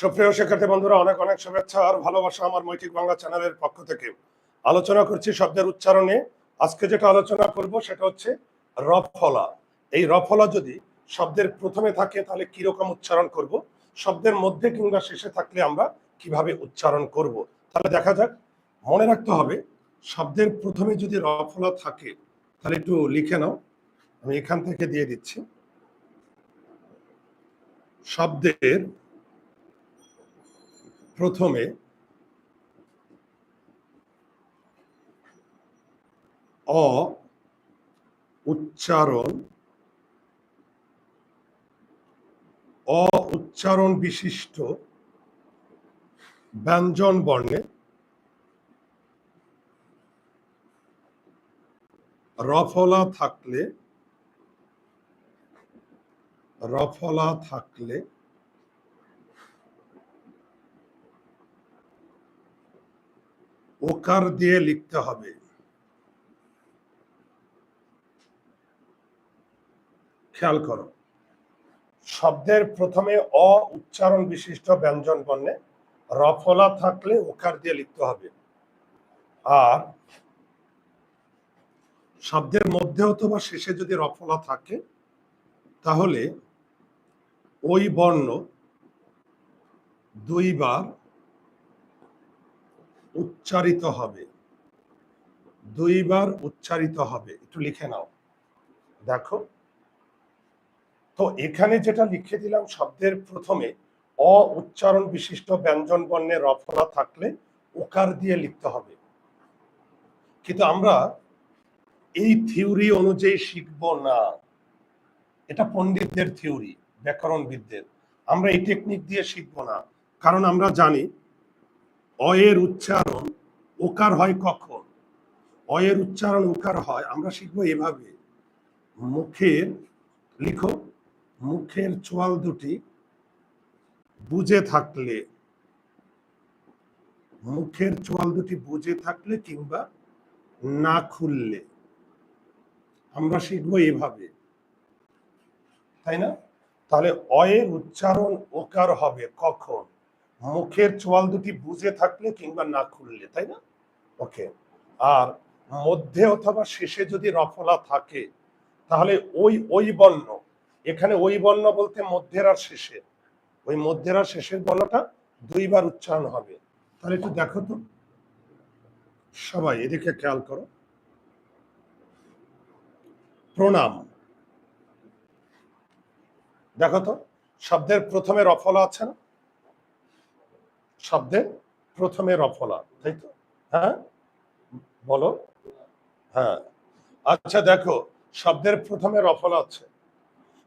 সুপ্রিয় শিক্ষার্থী বন্ধুরা, অনেক অনেক শুভেচ্ছা আর ভালোবাসা আমার মৈত্রিক বাংলা চ্যানেলের পক্ষ থেকে। আলোচনা করছি শব্দের উচ্চারণে। আজকে যেটা আলোচনা করব সেটা হচ্ছে রফলা। এই রফলা যদি শব্দের প্রথমে থাকে, তাহলে কীরকম উচ্চারণ করব? শব্দের মধ্যে কিংবা শেষে থাকলে আমরা কীভাবে উচ্চারণ করব? তাহলে দেখা যাক। মনে রাখতে হবে, শব্দের প্রথমে যদি রফলা থাকে, তাহলে একটু লিখে নাও। আমি এখান থেকে দিয়ে দিচ্ছি। শব্দের প্রথমে অ উচ্চারণ অ উচ্চারণ বিশিষ্ট ব্যঞ্জন বর্ণে রফলা থাকলে রফলা থাকলে ওকার দিয়ে লিখতে হবে। খেয়াল করো, শব্দের প্রথমে অ উচ্চারণ বিশিষ্ট ব্যঞ্জন বর্ণে রফলা থাকলে ওকার দিয়ে লিখতে হবে। আর শব্দের মধ্যে অথবা শেষে যদি রফলা থাকে, তাহলে ওই বর্ণ দুইবার উচ্চারিত হবে। দুইবার উচ্চারিত হবে। একটু লিখে নাও। দেখো। তো এখানে যেটা লিখে দিলাম শব্দের প্রথমে, অ উচ্চারণ বিশিষ্ট ব্যঞ্জন বর্ণে রফলা থাকলে ওকার দিয়ে লিখতে হবে। কিন্তু আমরা এই থিওরি অনুযায়ী শিখব না। এটা পণ্ডিতদের থিওরি, ব্যাকরণবিদদের। আমরা এই টেকনিক দিয়ে শিখব না। কারণ আমরা জানি অয়ের উচ্চারণ ওকার হয় কখন? অয়ের উচ্চারণ ওকার হয়, আমরা শিখব এভাবে। মুখের, লিখো, মুখের চোয়াল দুটি বুঝে থাকলে, মুখের চোয়াল দুটি বুঝে থাকলে কিংবা না খুললে, আমরা শিখব এভাবে। তাই না? তাহলে অয়ের উচ্চারণ ওকার হবে কখন? মুখের চোয়াল দুটি বুঝে থাকলে কিংবা না খুললে, তাই না? ওকে, আর মধ্যে অথবা শেষে যদি রফলা থাকে, তাহলে ওই ওই বর্ণ, এখানে ওই বর্ণ বলতে মধ্যের আর শেষের ওই মধ্যের আর শেষের বর্ণটা দুইবার উচ্চারণ হবে। তাহলে একটু দেখো তো, সবাই এদিকে খেয়াল করো। প্রণাম, দেখো তো, শব্দের প্রথমে রফলা আছে না? শব্দের প্রথমে রফলা, তাই তো? হ্যাঁ? বলো। হ্যাঁ। আচ্ছা দেখো, শব্দের প্রথমে রফলা আছে।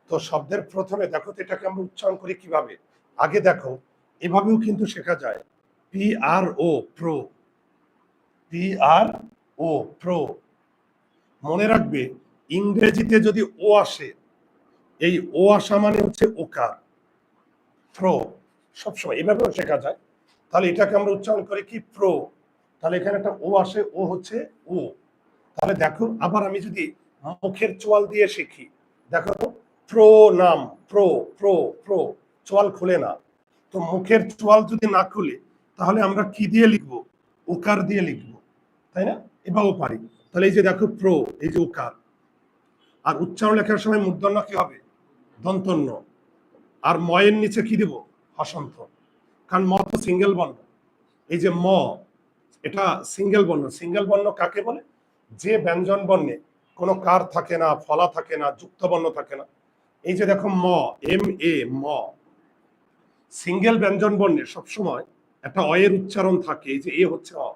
তো শব্দের প্রথমে, দেখো তো এটাকে আমরা উচ্চারণ করি কীভাবে? আগে দেখো, এভাবেও কিন্তু শেখা যায়। P R O pro P R O pro মনে রাখবে, ইংরেজিতে যদি ও আসে, এই ও আসা মানে হচ্ছে ওকার। প্রো সবসময় এভাবেও শেখা যায়। তাহলে এটাকে আমরা উচ্চারণ করি কি? প্রো। তাহলে এখানে একটা ও আসে, ও হচ্ছে ও। তাহলে দেখো, আবার আমি যদি মুখের চোয়াল দিয়ে শিখি, দেখো তো প্রো নাম, প্রো প্রো প্রো, চোয়াল খুলে না। তো মুখের চোয়াল যদি না খুলে, তাহলে আমরা কি দিয়ে লিখব? ওকার দিয়ে লিখব, তাই না? এভাবেও পারি। তাহলে এই যে দেখো, প্রো, এই যে ওকার আর উচ্চারণ লেখার সময় মূর্ধন্য কি হবে? দন্তন্য। আর ময়ের নিচে কি দেব? হসন্ত কারণ ম তো সিঙ্গেল বর্ণ। এই যে ম, এটা সিঙ্গেল বর্ণ। সিঙ্গেল বর্ণ কাকে বলে? যে ব্যঞ্জন বর্ণে কোনো কার থাকে না, ফলা থাকে না, যুক্ত বর্ণ থাকে না। এই যে দেখো ম, এম, এ, ম। সিঙ্গেল ব্যঞ্জন বর্ণে সবসময় একটা অয়ের উচ্চারণ থাকে, এই যে এ হচ্ছে অ।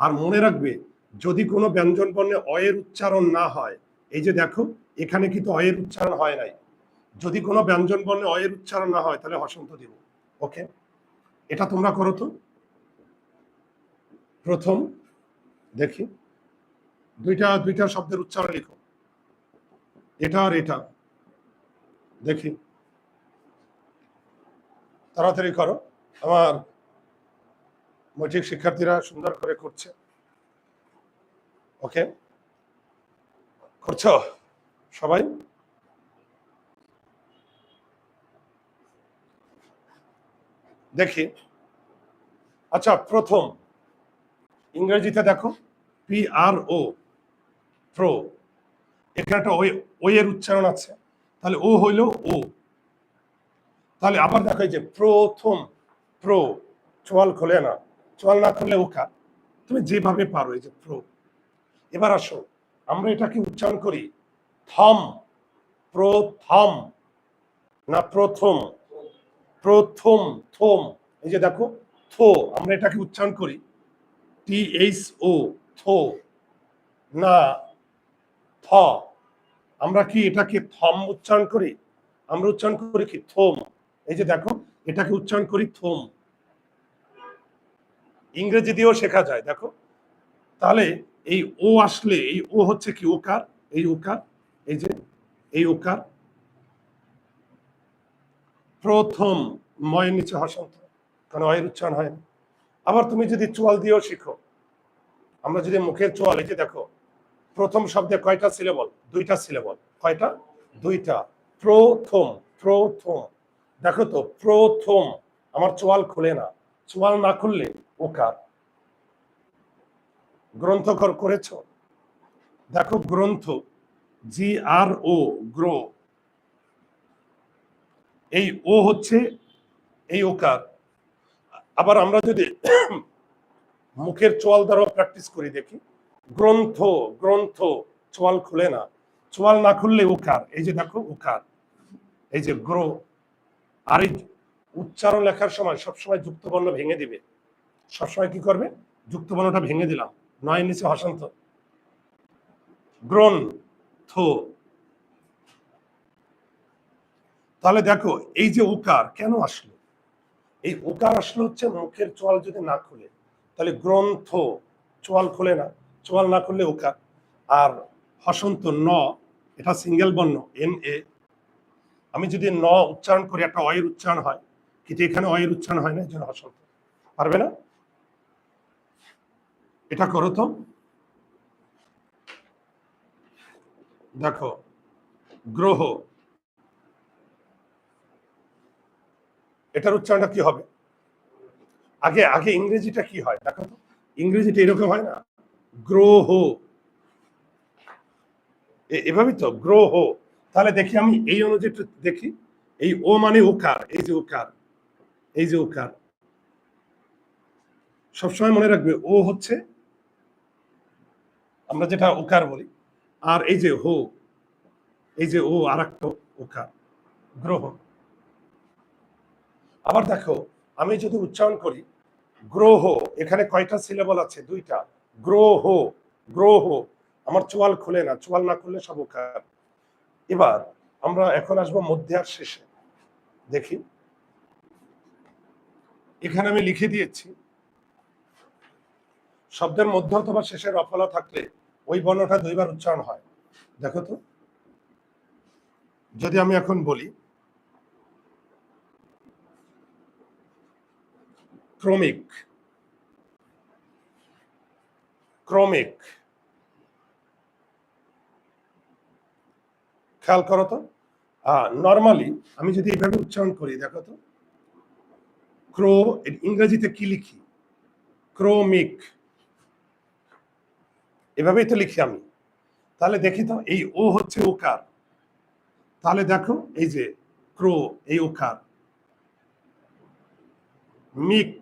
আর মনে রাখবে, যদি কোনো ব্যঞ্জন বর্ণে অয়ের উচ্চারণ না হয়, এই যে দেখো, এখানে কিন্তু অয়ের উচ্চারণ হয় নাই। যদি কোনো ব্যঞ্জন বর্ণে অয়ের উচ্চারণ না হয়, তাহলে হসন্ত দিব। ওকে? এটা তোমরা করো তো। প্রথম, দেখি। দুইটা দুইটা শব্দের উচ্চারণ লিখো। এটা আর এটা। দেখি। তাড়াতাড়ি করো। আমার মৈত্রিক শিক্ষার্থীরা সুন্দর করে করছে। ওকে? করছ? সবাই? দেখি। আচ্ছা প্রথম। ইংরেজিতে দেখো পি আর ও প্রো এখানে একটা ওই এর উচ্চারণ আছে। তাহলে ও হইল ও। তাহলে আবার দেখো যে প্রথম প্রো চোয়াল খোলে না। চোয়াল না করলে ওকা তুমি যেভাবে পারো এই যে প্রো এবার আসো, আমরা এটাকে উচ্চারণ করি থম প্রথম। না প্রথম। প্রথম, থোম, এই যে দেখো, থো, আমরা এটাকে উচ্চারণ করি। টি এইচ ও থো, না, থ। আমরা কি এটাকে থম উচ্চারণ করি? আমরা উচ্চারণ করি কি থোম। এই যে দেখো, এটাকে উচ্চারণ করি থোম। ইংরেজি দিয়েও শেখা যায়, দেখো। তাহলে এই ও আসলে, এই ও হচ্ছে কি ওকার এই ওকার এই যে, এই ওকার প্রথম ময়ের নিচে হসন্ত কারণ অয়ের উচ্চারণ হয় আবার তুমি যদি চোয়াল দিয়েও শিখো, আমরা যদি মুখের চোয়াল, এই যে দেখো, প্রথম শব্দে কয়টা সিলেবল দুইটা সিলেবল কয়টা? দুইটা। প্রথম প্রথম। দেখো তো, প্রথম। আমার চোয়াল খুলে না। চোয়াল না খুললে ওকার গ্রন্থকর করেছ? দেখো গ্রন্থ, জি আর ও, গ্রো। এই ও হচ্ছে এই ওকার। আবার আমরা যদি মুখের চোয়াল দ্বারা প্র্যাকটিস করি দেখি, গ্রন্থ গ্রন্থ, চোয়াল খুলে না। চোয়াল না খুললে উকার এই যে দেখো উকার এই যে গ্রো, আর এই উচ্চারণ লেখার সময় সবসময় যুক্তবর্ণ ভেঙে দিবে। সবসময় কি করবে? যুক্তবর্ণটা ভেঙে দিলাম নয় নিচে হসন্ত গ্রন থো তাহলে দেখো, এই যে উকার, কেন আসলো? এই উকার আসলো হচ্ছে মুখের চোয়াল যদি না খুলে, তাহলে গ্রন্থ চোয়াল খুলে না, চোয়াল না খুললে উকার। আর হসন্ত ন, এটা সিঙ্গেল বর্ণ এন এ আমি যদি ন উচ্চারণ করি, একটা অয়ের উচ্চারণ হয়, কিন্তু এখানে অয়ের উচ্চারণ হয় না, এই জন্য হসন্ত। পারবে না? এটা করো তো। দেখো, গ্রহ এটার উচ্চারণটা কি হবে? আগে আগে ইংরেজিটা কি হয়? দেখো তো, ইংরেজিটা এরকম হয় না, গ্রহ। এ- এভাবেই তো, গ্রহ। তাহলে দেখি আমি এই অনুযায়ী দেখি। এই ও মানে ওকার এই যে ওকার এই যে ওকার সবসময় মনে রাখবে, ও হচ্ছে, আমরা যেটা ওকার বলি, আর এই যে হো, এই যে ও আর একটা ওকার গ্রহ। আবার দেখো, আমি যদি উচ্চারণ করি, গ্রহ, এখানে কয়টা সিলেবল আছে? দুইটা। গ্রহ গ্রহ। আমার চোয়াল খুলে না, চোয়াল না খুললে সব ওকার এবার আমরা এখন আসব মধ্যে আর শেষে। দেখি। এখানে আমি লিখে দিয়েছি, শব্দের মধ্যে অথবা শেষের রফলা থাকলে ওই বর্ণটা দুইবার উচ্চারণ হয়। দেখো তো। যদি আমি এখন বলি ক্রমিক। ক্রমিক। খেয়াল করো তো। নর্মালি আমি যদি এইভাবে উচ্চারণ করি, দেখো তো। ক্রো ইংরেজিতে কি লিখি? ক্রমিক। এভাবেই তো লিখি আমি। তাহলে দেখি তো, এই ও হচ্ছে ওকার। তাহলে দেখো, এই যে ক্রো, এই ওকার। মিক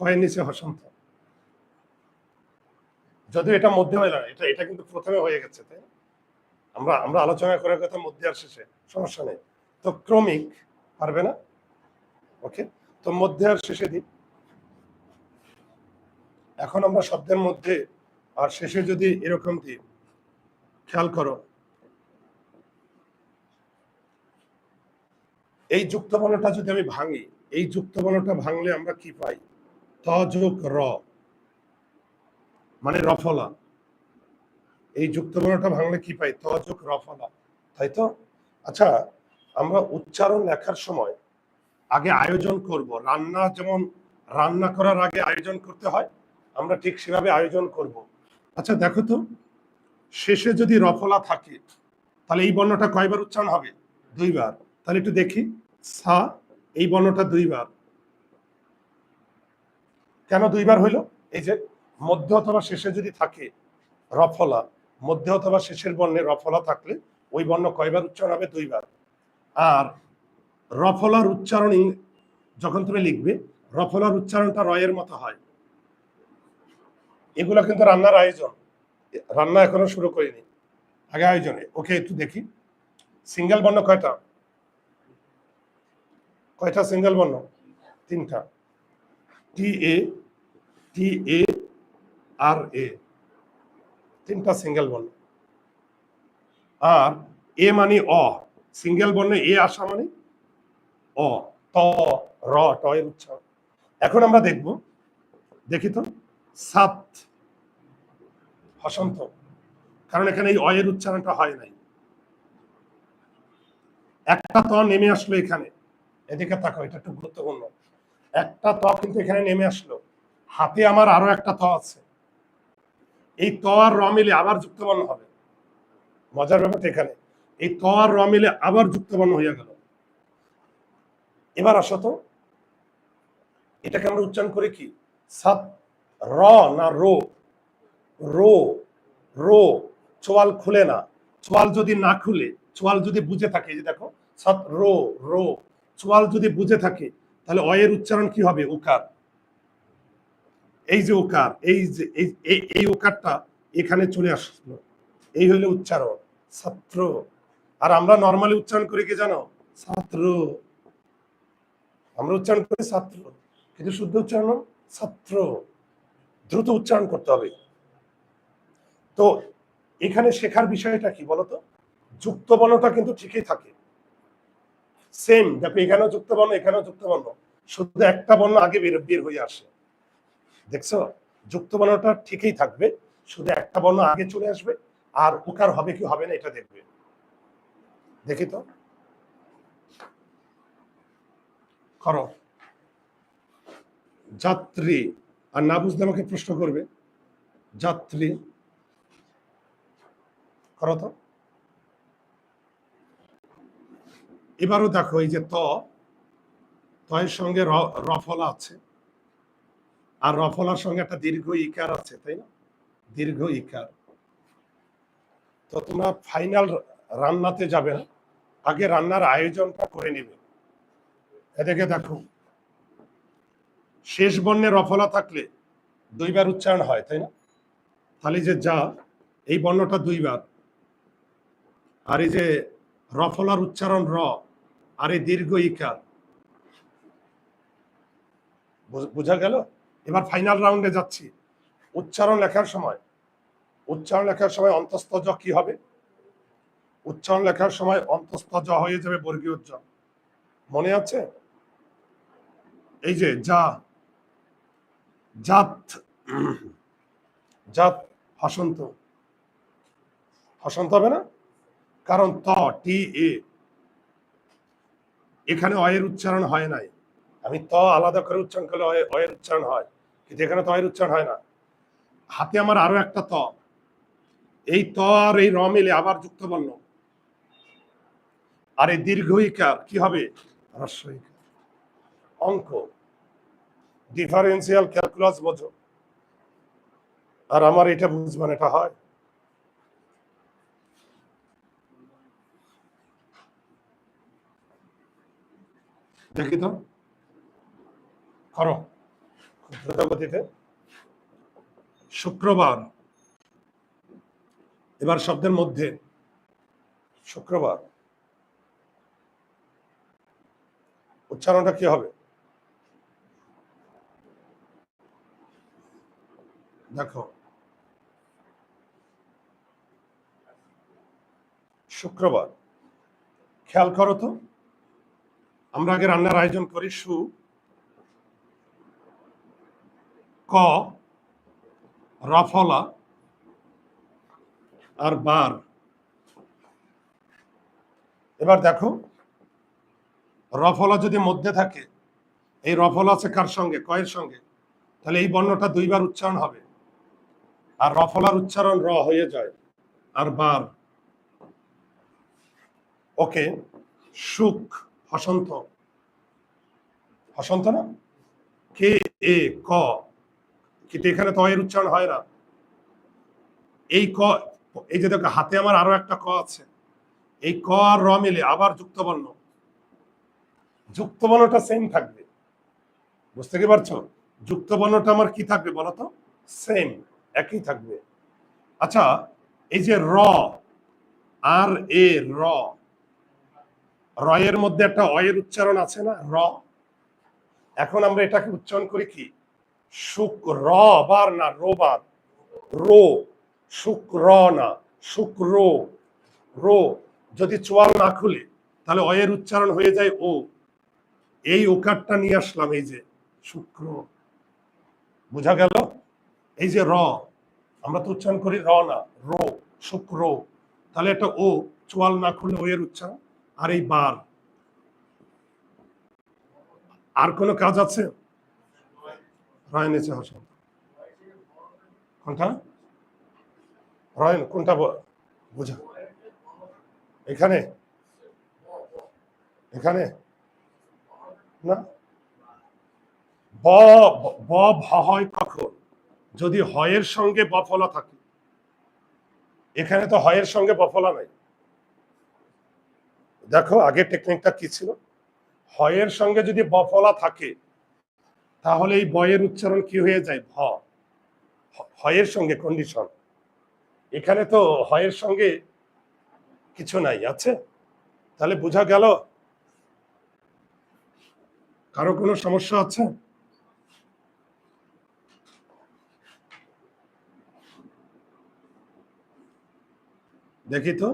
কয়ের নিচে হসন্ত। যদিও এটা মধ্যে হয় না, এটা এটা কিন্তু প্রথমে হয়ে গেছে, তাই আমরা আমরা আলোচনা করার কথা মধ্যে আর শেষে, সমস্যা নেই। তো ক্রমিক, পারবে না? ওকে, তো মধ্যে আর শেষে দিন এখন আমরা শব্দের মধ্যে আর শেষে যদি এরকম দিই, খেয়াল করো। এই যুক্তবর্ণটা যদি আমি ভাঙি এই যুক্তবর্ণটা ভাঙলে আমরা কি পাই? ত র। মানে রফলা। এই যুক্তবর্ণটা ভাঙলে কি পাই? ত রফলা। তাই তো? আচ্ছা আমরা উচ্চারণ লেখার সময় আগে আয়োজন করব। রান্না যেমন রান্না করার আগে আয়োজন করতে হয়, আমরা ঠিক সেভাবে আয়োজন করব। আচ্ছা দেখো তো, শেষে যদি রফলা থাকে, তাহলে এই বর্ণটা কয়বার উচ্চারণ হবে? দুইবার। তাহলে একটু দেখি। সা এই বর্ণটা দুইবার। কেন দুইবার হইল? এই যে মধ্য অথবা শেষে যদি থাকে রফলা, মধ্যে অথবা শেষের বর্ণে রফলা থাকলে ওই বর্ণ কয়বার উচ্চারণ হবে? দুইবার। আর রফলার উচ্চারণ যখন তুমি লিখবে, রফলার উচ্চারণটা রয়ের মতো হয়। এগুলো কিন্তু রান্নার আয়োজন। রান্না এখনও শুরু করিনি। আগে আয়োজনে। ওকে, একটু দেখি। সিঙ্গেল বর্ণ কয়টা? কয়টা সিঙ্গেল বর্ণ? তিনটা। টি এ টি এ আর এ তিনটা সিঙ্গেল বর্ণ। আর এ মানে অ। সিঙ্গেল বর্ণে এ আসা মানে? অ। ত, র, ট এর উচ্চারণ। এখন আমরা দেখব, দেখি তো। সাত। হসন্ত। কারণ এখানে এই অয়ের উচ্চারণটা হয় নাই। একটা ত নেমে আসলো এখানে। এদিকে তাকাও, এটা একটু গুরুত্বপূর্ণ। একটা ত কিন্তু এখানে নেমে আসলো। হাতে আমার আরও একটা ত আছে। এই ত আর র মিলে আবার যুক্তবর্ণ হবে। মজার ব্যাপারটা এখানে। এই ত আর র মিলে আবার যুক্তবর্ণ হইয়া গেল। এবার আসো তো। এটাকে আমরা উচ্চারণ করি কি? সাত, র না রো? Rho rho. চোয়াল খুলে না। চোয়াল যদি না খুলে, চোয়াল যদি বুঝে থাকে যে দেখো, সাত, রো রো। চোয়াল যদি বুঝে থাকে, তাহলে অয়ের উচ্চারণ কি হবে? উকার। এই যে উকার, এই যে, এই- উকারটা এখানে চলে আসলো। এই হইল উচ্চারণ, ছাত্র। আর আমরা নর্মালি উচ্চারণ করি কি জানো? ছাত্র। আমরা উচ্চারণ করি ছাত্র, কিন্তু শুদ্ধ উচ্চারণ ছাত্র। দ্রুত উচ্চারণ করতে হবে। তো এখানে শেখার বিষয়টা কি বলতো? যুক্ত বর্ণটা কিন্তু ঠিকই থাকে। সেম দেখো এখানেও যুক্ত বর্ণ, এখানেও যুক্ত বর্ণ। শুধু একটা বর্ণ আগে বের বের হয়ে আসে। দেখছ? যুক্ত বর্ণটা ঠিকই থাকবে, শুধু একটা বর্ণ আগে চলে আসবে, আর উকার হবে কি হবে না এটা দেখবে। দেখি তো। করো। যাত্রী, আর না বুঝলে আমাকে প্রশ্ন করবে। যাত্রী। করো তো। এবারও দেখো এই যে ত, তয়ের সঙ্গে রফলা আছে। আর রফলার সঙ্গে একটা দীর্ঘ ইকার আছে, তাই না? দীর্ঘ ইকার। তো তোমরা ফাইনাল রান্নাতে যাবে না, আগে রান্নার আয়োজনটা করে নেবে। এদিকে দেখো, শেষ বর্ণে রফলা থাকলে দুইবার উচ্চারণ হয়, তাই না? তাহলে যে যা, এই বর্ণটা দুইবার। আর এই যে রফলার উচ্চারণ র আর এই দীর্ঘ ইকার বুঝ- গেল? এবার ফাইনাল রাউন্ডে যাচ্ছি। উচ্চারণ লেখার সময়। উচ্চারণ লেখার সময় অন্তস্থ জ কি হবে? উচ্চারণ লেখার সময় অন্তস্থ জ হয়ে যাবে বর্গীয় জ মনে আছে? এই যে যা জাত জাত হসন্ত। হসন্ত হবে না? কারণ ত, টি, এ। এখানে অয়ের উচ্চারণ হয় নাই। আমি ত আলাদা করে উচ্চারণ করলে অয়ে- অয়ের উচ্চারণ হয়। কিন্তু এখানে তো অয়ের উচ্চারণ হয় না। হাতে আমার আরও একটা ত। এই ত আর এই র মিলে আবার যুক্ত বর্ণ আর এই দীর্ঘইকার কি হবে? হ্রস্বইকার অঙ্ক। ডিফারেন্সিয়াল ক্যালকুলাস বোঝো। আর আমার এটা বুঝবেন, এটা হয়। দেখি তো করো খুব দ্রুত গতিতে শুক্রবার। এবার শব্দের মধ্যে। শুক্রবার। উচ্চারণটা কি হবে? দেখো। শুক্রবার। খেয়াল করো তো। আমরা আগে রান্নার আয়োজন করি, সু, ক, রফলা, আর বার। এবার দেখো, রফলা যদি মধ্যে থাকে, এই রফলা আছে কার সঙ্গে, কয়ের সঙ্গে? তাহলে এই বর্ণটা দুইবার উচ্চারণ হবে। আর রফলার উচ্চারণ র হয়ে যায়, আর বার। ওকে, সুখ। হসন্ত। হসন্ত না? কে এ ক কিন্তু এখানে তো এর উচ্চারণ হয় না। এই ক, এই যে দেখো, হাতে আমার আরও একটা ক আছে। এই ক আর র মিলে আবার যুক্ত বর্ণ যুক্ত বর্ণটা সেম থাকবে। বুঝতে কি পারছ? যুক্ত বর্ণটা আমার কি থাকবে বলো তো? সেম একই থাকবে। আচ্ছা এই যে র, আর এ র। র এর মধ্যে একটা অয়ের উচ্চারণ আছে না? র। এখন আমরা এটাকে উচ্চারণ করি কি? শুক র বার না রোবার রো শুক্র না শুক্র রো। যদি চোয়াল না খুলে, তাহলে অয়ের উচ্চারণ হয়ে যায় ও। এই ওকারটা নিয়ে আসলাম, এই যে শুক্র বোঝা গেল? এই যে র, আমরা তো উচ্চারণ করি র না, রো শুক্র তাহলে এটা ও, চোয়াল না খুলে ও এর উচ্চারণ? আর এই বার। আর কোনো কাজ আছে? রয় নিচে কোনটা? রয় কোনটা বোঝা। এখানে? এখানে? না? ব ব ভ হয় কখন যদি হয়ের সঙ্গে বফলা থাকে। এখানে তো হয়ের সঙ্গে বফলা নাই। দেখো আগে টেকনিকটা কি ছিল? হয়ের সঙ্গে যদি বফলা থাকে, তাহলে এই বয়ের উচ্চারণ কি হয়ে যায়? ভ। হয়ের সঙ্গে কন্ডিশন এখানে তো হয়ের সঙ্গে কিছু নাই, আছে? তাহলে বোঝা গেল? কারও কোনো সমস্যা আছে? দেখি তো।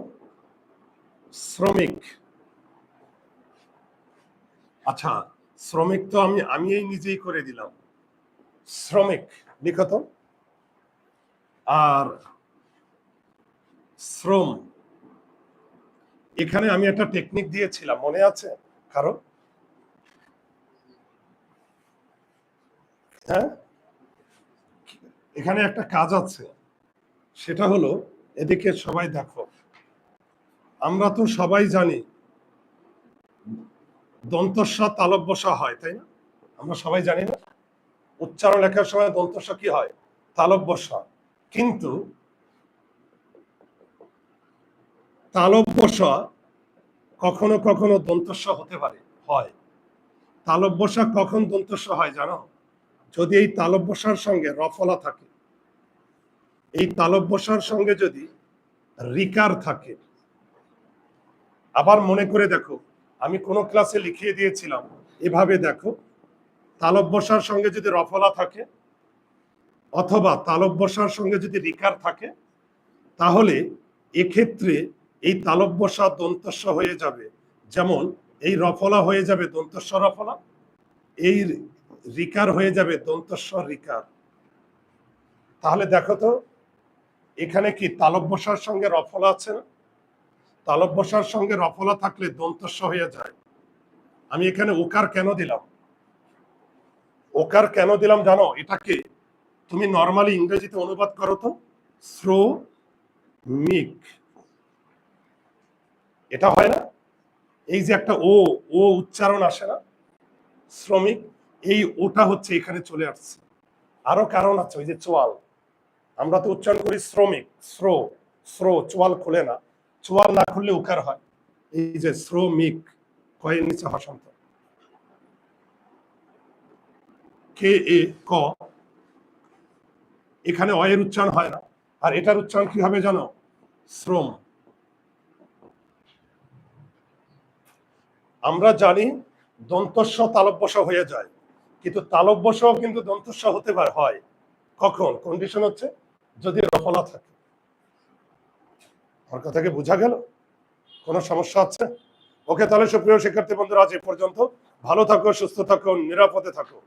শ্রমিক। আচ্ছা শ্রমিক তো আমি আমি এই নিজেই করে দিলাম। শ্রমিক, লিখো তো। আর শ্রম, এখানে আমি একটা টেকনিক দিয়েছিলাম, মনে আছে কারও? হ্যাঁ? এখানে একটা কাজ আছে, সেটা হলো, এদিকে সবাই দেখো। আমরা তো সবাই জানি দন্তস্ব তালব বসা হয়, তাই না? আমরা সবাই জানি না। উচ্চারণ লেখার সময় দন্তস্ব কি হয়? তালব বসা কিন্তু তালব বসা কখনো কখনো দন্তস্ব হতে পারে, হয়। তালব বসা কখন দন্তস্ব হয় জানো? যদি এই তালব্যসার সঙ্গে রফলা থাকে, এই তালব্যসার সঙ্গে যদি রিকার থাকে, আবার মনে করে দেখো আমি কোন ক্লাসে লিখিয়ে দিয়েছিলাম, এভাবে দেখো, তালব বসার সঙ্গে যদি রফলা থাকে, অথবা তালব বসার সঙ্গে যদি রিকার থাকে, তাহলে এক্ষেত্রে এই তালব বসা দন্তস্ব হয়ে যাবে। যেমন এই রফলা হয়ে যাবে দন্তস্ব রফলা, এই রিকার হয়ে যাবে দন্তস্ব রিকার। তাহলে দেখো তো, এখানে কি তালব বসার সঙ্গে রফলা আছে না? তালব বসার সঙ্গে রফলা থাকলে দন্তস্ব হয়ে যায়। আমি এখানে ওকার কেন দিলাম? ওকার কেন দিলাম জানো? এটাকে তুমি নর্মালি ইংরেজিতে অনুবাদ করো তো। শ্রমিক এটা হয় না? এই যে একটা ও ও উচ্চারণ আসে না? শ্রমিক, এই ওটা হচ্ছে এখানে চলে আসছে। আরও কারণ আছে, ওই যে চোয়াল। আমরা তো উচ্চারণ করি শ্রমিক, শ্রো শ্রো, চোয়াল খুলে না। চোয়াল না খুললে উকার হয়। এই যে শ্রমিক কয়ের নিচে হসন্ত কে, এ, ক, এখানে অয়ের উচ্চারণ হয় না। আর এটার উচ্চারণ কি হবে জানো? শ্রম। আমরা জানি দন্তস্ব তালব্যস হয়ে যায়, কিন্তু তালব্যসও কিন্তু দন্তস্ব হতে পারে, হয়। কখন? কন্ডিশন হচ্ছে যদি রফলা থাকে। আমার কথা কি বোঝা গেল? কোনো সমস্যা আছে ওকে তাহলে সুপ্রিয় শিক্ষার্থী বন্ধুরা, আজ এ পর্যন্ত। ভালো থাকো, সুস্থ থাকো, নিরাপদে থাকো।